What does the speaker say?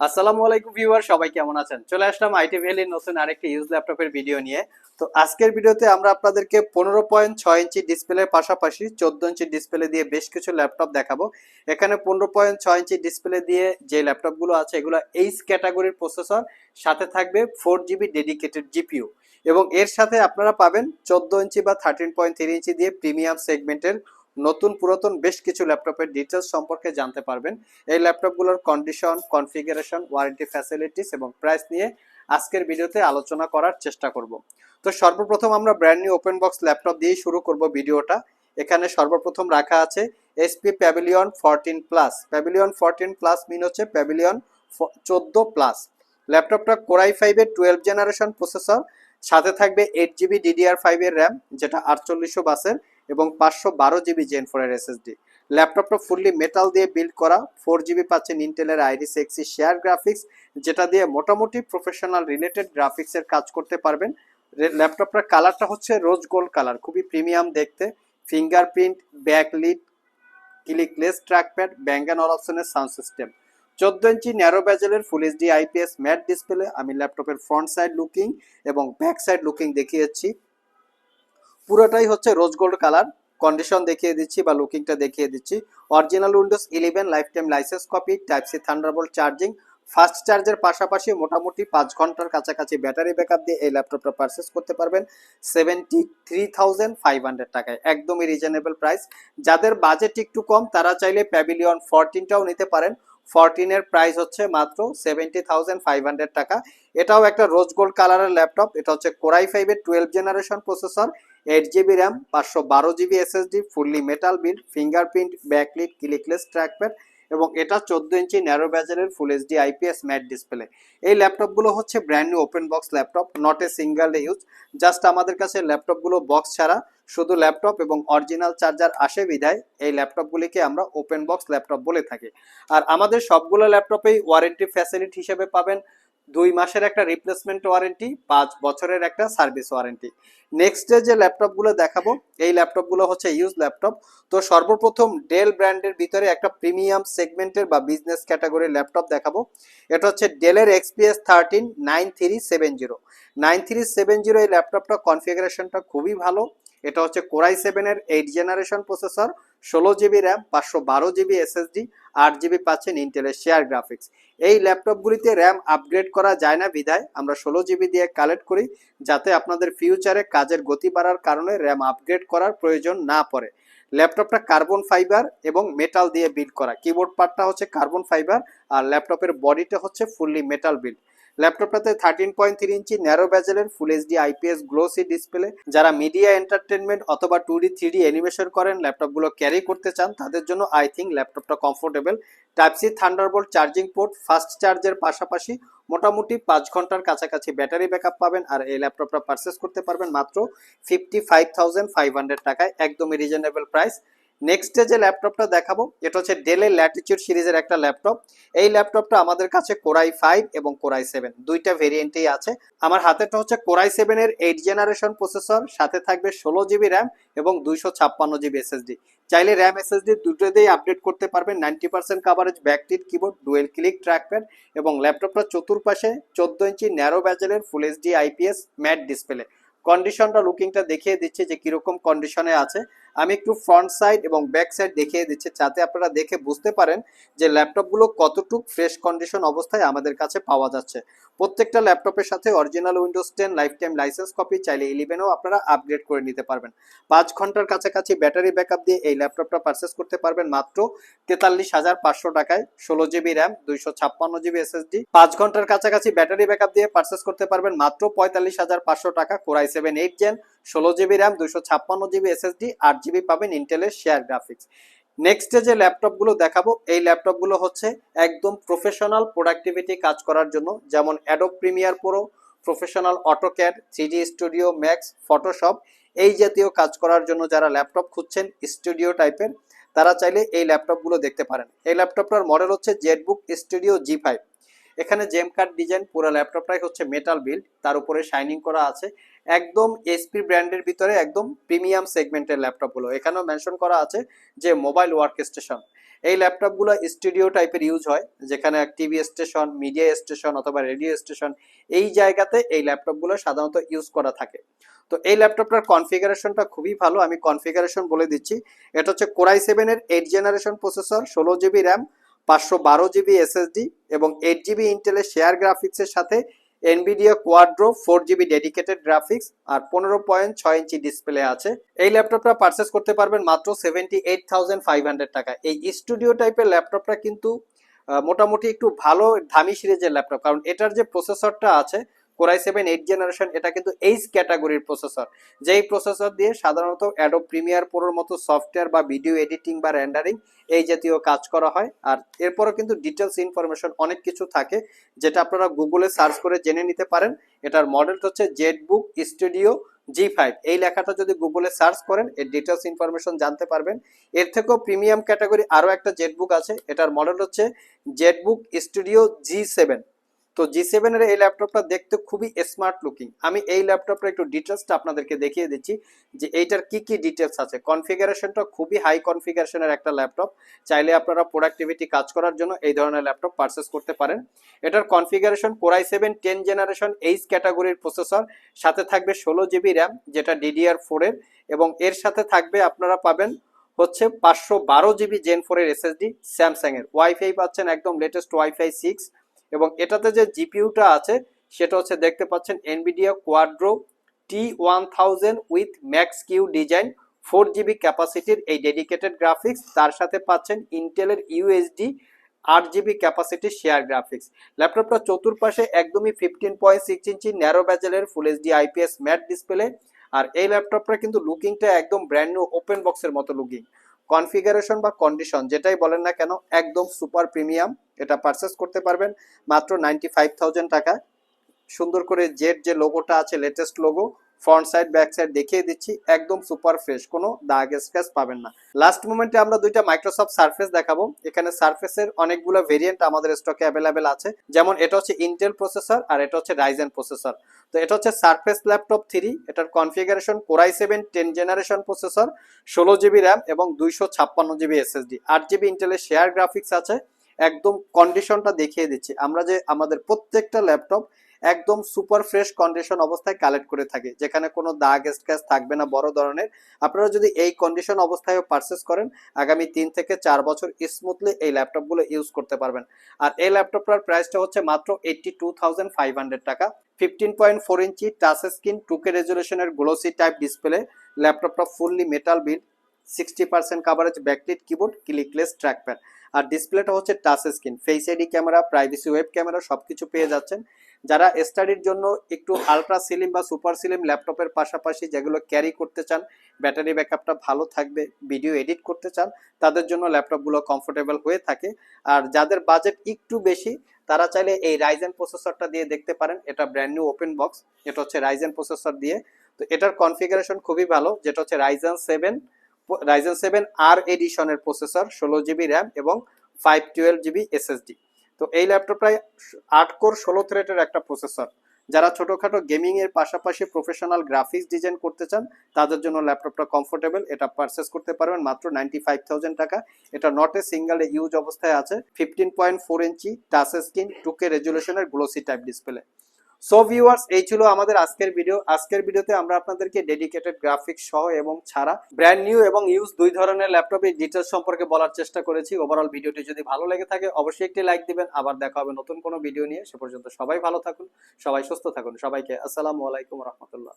আসসালামু আলাইকুম ভিউয়ার, সবাই কেমন আছেন? চলে আসলাম আইটি ভ্যালির নতুন আরেকটি ইউজ ল্যাপটপের ভিডিও নিয়ে। তো আজকের ভিডিওতে আমরা আপনাদেরকে পনেরো পয়েন্ট ছয় ইঞ্চি ডিসপ্লের পাশাপাশি চোদ্দ ইঞ্চি ডিসপ্লে দিয়ে বেশ কিছু ল্যাপটপ দেখাবো। এখানে পনেরো পয়েন্ট ছয় ইঞ্চি ডিসপ্লে দিয়ে যে ল্যাপটপগুলো আছে, এগুলো এইচ ক্যাটাগরির প্রসেসর সাথে থাকবে ফোর জিবি ডেডিকেটেড জিপিইউ এবং এর সাথে আপনারা পাবেন চোদ্দ ইঞ্চি বা থার্টিন পয়েন্ট থ্রি ইঞ্চি দিয়ে প্রিমিয়াম সেগমেন্টের নতুন, পুরাতন বেশ কিছু ল্যাপটপের ডিটেলস সম্পর্কে জানতে পারবেন। এই ল্যাপটপগুলোর কন্ডিশন কনফিগারেশন ওয়ারেন্টি ফ্যাসিলিটিস এবং প্রাইস নিয়ে আজকের ভিডিওতে আলোচনা করার চেষ্টা করব। তো সর্বপ্রথম আমরা brand new open box laptop দিয়েই শুরু করব ভিডিওটা। এখানে সর্বপ্রথম রাখা আছে HP Pavilion fourteen plus Pavilion fourteen plus mean হচ্ছে প্যাভিলিয়ন চোদ্দ প্লাস ল্যাপটপটা কোরাই ফাইভের টুয়েলভ জেনারেশন প্রসেসর সাথে থাকবে এইট জিবি ডিডিআর ফাইভের র্যাম যেটা আটচল্লিশশো বাসের। এবং পাঁচশো বারো জিবি জেন ফোরের এসএসডি ল্যাপটপটা ফুললি মেটাল দিয়ে বিল্ড করা ফোর জিবি পাচ্ছেন ইন্টেলের আইরিস এক্সি শেয়ার গ্রাফিক্স যেটা দিয়ে মোটামুটি প্রফেশনাল রিলেটেড গ্রাফিক্সের কাজ করতে পারবেন। ল্যাপটপটার কালারটা হচ্ছে রোজ গোল্ড কালার খুবই প্রিমিয়াম দেখতে। ফিঙ্গারপ্রিন্ট ব্যাকলিট ক্লিকলেস ট্র্যাকপ্যাড ব্যাঙ্গান অল অপশনের সাউন্ড সিস্টেম চোদ্দ ইঞ্চি narrow ব্যাজেলের full HD IPS matte display আমি ল্যাপটপের ফ্রন্ট সাইড লুকিং এবং ব্যাক সাইড লুকিং দেখিয়েছি। পুরোটাই হচ্ছে রোজ গোল্ড কালার কন্ডিশন দেখিয়ে দিচ্ছি বা লুকিংটা দেখিয়ে দিচ্ছি। Original Windows eleven lifetime license copy type C Thunderbolt charging fast চার্জের পাশাপাশি মোটামুটি পাঁচ ঘণ্টার কাছাকাছি ব্যাটারি ব্যাকআপ দিয়ে এই ল্যাপটপটা পারচেস করতে পারবেন seventy three thousand five hundred টাকায়। একদমই রিজনেবল প্রাইস যাদের বাজেট একটু কম, তারা চাইলে প্যাভিলিয়ন ফোরটিনটাও নিতে পারেন। ফোরটিনের প্রাইস হচ্ছে মাত্র সেভেন্টি থাউজেন্ড ফাইভ হান্ড্রেড টাকা। এটাও একটা রোজ গোল্ড কালারের ল্যাপটপ এটা হচ্ছে কোরাই ফাইভের twelve generation processor eight GB RAM পাঁচশো বারো GB SSD fully metal build fingerprint backlit clickless trackpad এবং এটা চোদ্দ ইঞ্চি narrow ব্যাজারের full HD IPS matte display এই ল্যাপটপগুলো হচ্ছে brand new open box laptop not a single use just আমাদের কাছে ল্যাপটপগুলো বক্স ছাড়া শুধু ল্যাপটপ এবং অরিজিনাল চার্জার আসে বিধায় এই ল্যাপটপগুলিকে আমরা ওপেন বক্স ল্যাপটপ বলে থাকি। আর আমাদের সবগুলো ল্যাপটপেই ওয়ারেন্টি ফ্যাসিলিটি হিসেবে পাবেন দুই মাসের একটা রিপ্লেসমেন্ট ওয়ারেন্টি পাঁচ বছরের একটা সার্ভিস ওয়ারেন্টি নেক্সট যে ল্যাপটপগুলো দেখাবো, এই ল্যাপটপগুলো হচ্ছে ইউজ ল্যাপটপ তো সর্বপ্রথম ডেল ব্র্যান্ডের ভিতরে একটা প্রিমিয়াম সেগমেন্টের বা বিজনেস ক্যাটাগরির ল্যাপটপ দেখাবো। এটা হচ্ছে ডেলের XPS thirteen nine three seven zero nine three seven zero এই ল্যাপটপটা কনফিগারেশনটা খুবই ভালো। এটা হচ্ছে কোরাই সেভেনের এইট জেনারেশন প্রসেসর ষোলো জিবি র্যাম পাঁচশো বারো জিবি এসএসডি আট জিবি পাচ্ছেন ইন্টেলের শেয়ার গ্রাফিক্স এই ল্যাপটপগুলিতে র্যাম আপগ্রেড করা যায় না বিধায় আমরা ষোলো জিবি দিয়ে কালেক্ট করি, যাতে আপনাদের ফিউচারে কাজের গতি বাড়ার কারণে র্যাম আপগ্রেড করার প্রয়োজন না পড়ে। ল্যাপটপটা কার্বন ফাইবার এবং মেটাল দিয়ে বিল্ড করা। কিবোর্ড পার্টটা হচ্ছে কার্বন ফাইবার আর ল্যাপটপের বডিটা হচ্ছে ফুললি মেটাল বিল্ড ল্যাপটপটাতে থার্টিন পয়েন্ট থ্রি ইঞ্চি narrow ব্যাজেলের full HD IPS glossy display যারা মিডিয়া এন্টারটেনমেন্ট অথবা two D three D animation করেন ল্যাপটপগুলো ক্যারি করতে চান, তাদের জন্য আই থিঙ্ক ল্যাপটপটা comfortable type C Thunderbolt charging port fast চার্জের পাশাপাশি মোটামুটি পাঁচ ঘণ্টার কাছাকাছি ব্যাটারি ব্যাকআপ পাবেন আর এই ল্যাপটপটা পারচেস করতে পারবেন মাত্র fifty five thousand five hundred টাকায়, একদমই রিজনেবল প্রাইস নেক্সটে যে ল্যাপটপটা দেখাবো, এটা হচ্ছে ডেলের ল্যাটিচিউড সিরিজের একটা ল্যাপটপ। এই ল্যাপটপটা আমাদের কাছে কোরাই ফাইভ এবং কোরাই সেভেন দুইটা ভেরিয়েন্টেই আছে। আমার হাতেটা হচ্ছে কোরাই সেভেনের এইট জেনারেশন প্রসেসর সাথে থাকবে ষোলো জিবি র্যাম এবং দুইশো ছাপ্পান্ন জিবি এসএসডি চাইলে র্যাম এসএসডি দুটোতেই আপডেট করতে পারবেন ninety percent coverage backlit keyboard dual click trackpad এবং ল্যাপটপটা চতুর্পাশে চোদ্দ ইঞ্চি narrow ব্যাজেলের full HD IPS matte display কন্ডিশনটা লুকিংটা দেখিয়ে দিচ্ছে যে কীরকম কন্ডিশনে আছে। আমি একটু ফ্রন্ট সাইড এবং ব্যাক সাইড দেখিয়ে দিচ্ছি, যাতে আপনারা দেখে বুঝতে পারেন যে ল্যাপটপগুলো কতটুক ফ্রেশ কন্ডিশন অবস্থায় আমাদের কাছে পাওয়া যাচ্ছে। প্রত্যেকটা ল্যাপটপের সাথে original Windows ten lifetime license copy চাইলে ইলেভেনও আপনারা আপগ্রেড করে নিতে পারবেন। পাঁচ ঘণ্টার কাছাকাছি ব্যাটারি ব্যাকআপ দিয়ে এই ল্যাপটপটা পারচেস করতে পারবেন মাত্র তেতাল্লিশ হাজার পাঁচশো টাকায়। ষোলো জিবি র্যাম দুইশো ছাপ্পান্ন জিবি এসএসডি পাঁচ ঘণ্টার কাছাকাছি ব্যাটারি ব্যাকআপ দিয়ে পারচেস করতে পারবেন মাত্র পঁয়তাল্লিশ হাজার পাঁচশো টাকা। Core i seven eight gen ষোলো জিবি র্যাম দুশো ছাপ্পান্ন জিবি এসএসডি, আট জিবি পাবেন ইন্টেলের শেয়ার গ্রাফিক্স। নেক্সটে যে ল্যাপটপগুলো দেখাবো, এই ল্যাপটপগুলো হচ্ছে একদম প্রফেশনাল প্রোডাক্টিভিটি কাজ করার জন্য, যেমন Adobe Premiere Pro professional AutoCAD three D Studio Max Photoshop এই জাতীয় কাজ করার জন্য যারা ল্যাপটপ খুঁজছেন স্টুডিও টাইপের তারা চাইলে এই ল্যাপটপগুলো দেখতে পারেন। এই ল্যাপটপটার মডেল হচ্ছে জেটবুক স্টুডিও জি ফাইভ এখানে জেম কার্ড ডিজাইন পুরো ল্যাপটপটাই হচ্ছে মেটাল বিল্ড তার উপরে শাইনিং করা আছে। একদম এসপি ব্র্যান্ডের ভিতরে একদম প্রিমিয়াম সেগমেন্টের ল্যাপটপগুলো এখানেও মেনশন করা আছে যে মোবাইল ওয়ার্ক স্টেশন এই ল্যাপটপগুলো স্টুডিও টাইপের ইউজ হয়, যেখানে টিভি স্টেশন মিডিয়া স্টেশন অথবা রেডিও স্টেশন এই জায়গাতে এই ল্যাপটপগুলো সাধারণত ইউজ করা থাকে। তো এই ল্যাপটপটার কনফিগারেশনটা খুবই ভালো, আমি কনফিগারেশন বলে দিচ্ছি। এটা হচ্ছে কোরাই সেভেনের এইট জেনারেশন প্রসেসর ষোলো জিবি র্যাম পাঁচশো বারো জিবি এসএসডি এবং এইট জিবি ইন্টেলের শেয়ার গ্রাফিক্সের সাথে Nvidia Quadro four GB dedicated graphics আর পনেরো পয়েন্ট ছয় ইঞ্চি ডিসপ্লে আছে। এই ল্যাপটপটা পারচেস করতে পারবেন মাত্র seventy eight thousand five hundred টাকা। এই স্টুডিও টাইপের ল্যাপটপটা কিন্তু মোটামুটি একটু ভালো, দামি সিরিজের ল্যাপটপ কারণ এটার যে প্রসেসরটা আছে কোরাই সেভেন এইট জেনারেশন এটা কিন্তু এইচ ক্যাটাগরির প্রসেসর যেই প্রসেসর দিয়ে সাধারণত অ্যাডো প্রিমিয়ার প্রোর মতো সফটওয়্যার বা ভিডিও এডিটিং বা র্যান্ডারিং এই জাতীয় কাজ করা হয়। আর এরপরও কিন্তু ডিটেলস ইনফরমেশন অনেক কিছু থাকে, যেটা আপনারা গুগলে সার্চ করে জেনে নিতে পারেন। এটার মডেলটা হচ্ছে ZBook Studio G five এই লেখাটা যদি গুগলে সার্চ করেন, এর ডিটেলস ইনফরমেশন জানতে পারবেন। এর থেকেও প্রিমিয়াম ক্যাটাগরি আরও একটা জেড বুক আছে, এটার মডেল হচ্ছে ZBook Studio G seven তো জি সেভেনের এই ল্যাপটপটা দেখতে খুবই স্মার্ট লুকিং আমি এই ল্যাপটপটা একটু ডিটেলসটা আপনাদেরকে দেখিয়ে দিচ্ছি যে এইটার কি কি ডিটেলস আছে। কনফিগারেশনটা খুবই হাই কনফিগারেশনের একটা ল্যাপটপ চাইলে আপনারা প্রোডাক্টিভিটি কাজ করার জন্য এই ধরনের ল্যাপটপ পারচেস করতে পারেন। এটার configuration core i seven ten generation H ক্যাটাগরির প্রসেসর সাথে থাকবে ষোলো জিবি র্যাম যেটা ডিডিআর ফোরের এবং এর সাথে থাকবে আপনারা পাবেন হচ্ছে পাঁচশো বারো জিবি জেন ফোরের এসএসডি স্যামসাং এর। ওয়াইফাই পাচ্ছেন একদম লেটেস্ট ওয়াইফাই সিক্স এবং এটাতে যে জিপিইউটা আছে, সেটা হচ্ছে দেখতে পাচ্ছেন Nvidia Quadro T one thousand with Max Q design four GB ক্যাপাসিটির এই ডেডিকেটেড গ্রাফিক্স তার সাথে পাচ্ছেন ইন্টেলের ইউএসডি আট জিবি ক্যাপাসিটির শেয়ার গ্রাফিক্স ল্যাপটপটা চতুর্পাশে একদমই ফিফটিন পয়েন্ট সিক্স ইঞ্চি narrow ব্যাজেলের full HD IPS matte display আর এই ল্যাপটপটা কিন্তু লুকিংটা একদম ব্র্যান্ড নিউ ওপেন বক্সের মতো লুকিং কনফিগারেশন বা কন্ডিশন যেটাই বলেন না কেন, একদম সুপার প্রিমিয়াম এটা পারচেস করতে পারবেন। মাত্র নাইনটি ফাইভ টাকা। সুন্দর করে জেট যে লোগোটা আছে latest logo front side back side দেখিয়ে দিচ্ছি, একদম সুপার ফ্রেশ কোনো দাগ স্ক্র্যাচ পাবেন না। লাস্ট মোমেন্টে আমরা দুইটা মাইক্রোসফট সার্ফেস দেখাবো। এখানে সার্ফেসের অনেকগুলো ভেরিয়েন্ট আমাদের স্টকে অ্যাভেলেবেল আছে। যেমন এটা হচ্ছে ইন্টেল প্রসেসর আর এটা হচ্ছে রাইজেন প্রসেসর তো এটা হচ্ছে সার্ফেস ল্যাপটপ থ্রি এটার configuration core i seven ten generation processor ষোলো জিবি র্যাম এবং দুইশো ছাপ্পান্ন জিবি এসএসডি আট জিবি ইন্টেলের শেয়ার গ্রাফিক্স আছে। একদম কন্ডিশনটা দেখিয়ে দিচ্ছি। আমরা যে আমাদের প্রত্যেকটা ল্যাপটপ একদম সুপার ফ্রেশ কন্ডিশন অবস্থায় কালেক্ট করে থাকে। যেখানে কোনো দাগ স্ক্র্যাচ থাকবে না, বড় ধরনের। আপনারা যদি এই কন্ডিশন অবস্থায় পারচেস করেন, আগামী তিন থেকে চার বছর স্মুথলি এই ল্যাপটপগুলো ইউজ করতে পারবেন। আর এই ল্যাপটপটার প্রাইসটা হচ্ছে মাত্র eighty two thousand five hundred টাকা। Fifteen point four inch touch screen টুকে রেজুলেশনের গ্লোসি টাইপ ডিসপ্লে ল্যাপটপটা fully metal build sixty percent coverage backlit keyboard clickless trackpad আর ডিসপ্লেটা হচ্ছে touch screen face ID camera privacy web camera সবকিছু পেয়ে যাচ্ছেন। যারা স্টাডির জন্য একটু আলট্রা সিলিম বা সুপার সিলিম ল্যাপটপের পাশাপাশি যেগুলো ক্যারি করতে চান ব্যাটারি ব্যাকআপটা ভালো থাকবে ভিডিও এডিট করতে চান, তাদের জন্য ল্যাপটপগুলো কমফোর্টেবল হয়ে থাকে। আর যাদের বাজেট একটু বেশি, তারা চাইলে এই রাইজেন প্রসেসরটা দিয়ে দেখতে পারেন, এটা ব্র্যান্ড নিউ ওপেন বক্স এটা হচ্ছে রাইজেন প্রসেসর দিয়ে। তো এটার কনফিগারেশন খুবই ভালো, যেটা হচ্ছে Ryzen seven Ryzen seven R এডিশনের processor ষোলো জিবি র্যাম এবং ফাইভ টুয়েলভ জিবি এসএসডি তো এই ল্যাপটপটায় আট কোর ষোলো থ্রেটের একটা প্রসেসর যারা ছোটখাটো গেমিং এর পাশাপাশি প্রফেশনাল গ্রাফিক্স ডিজাইন করতে চান, তাদের জন্য ল্যাপটপটা কমফোর্টেবল এটা পারচেস করতে পারবেন মাত্র নাইনটি ফাইভ থাউজেন্ড টাকা। এটা নট এ সিঙ্গেল ইউজ অবস্থায় আছে। ফিফটিন পয়েন্ট ফোর ইঞ্চি টাচ স্ক্রিন টুকে রেজুলেশনের glossy type display so viewers এই ছিল আমাদের আজকের ভিডিও আজকের ভিডিওতে আমরা আপনাদেরকে ডেডিকেটেড গ্রাফিক্স সহ এবং ছাড়া ব্র্যান্ড নিউ এবং ইউজ দুই ধরনের ল্যাপটপের ডিটেলস সম্পর্কে বলার চেষ্টা করেছি। ওভারঅল ভিডিওটি যদি ভালো লেগে থাকে, অবশ্যই একটি লাইক দিবেন। আবার দেখা হবে নতুন কোনো ভিডিও নিয়ে। সে পর্যন্ত সবাই ভালো থাকুন, সবাই সুস্থ থাকুন। সবাইকে আসসালামু আলাইকুম রহমতুল্লাহ।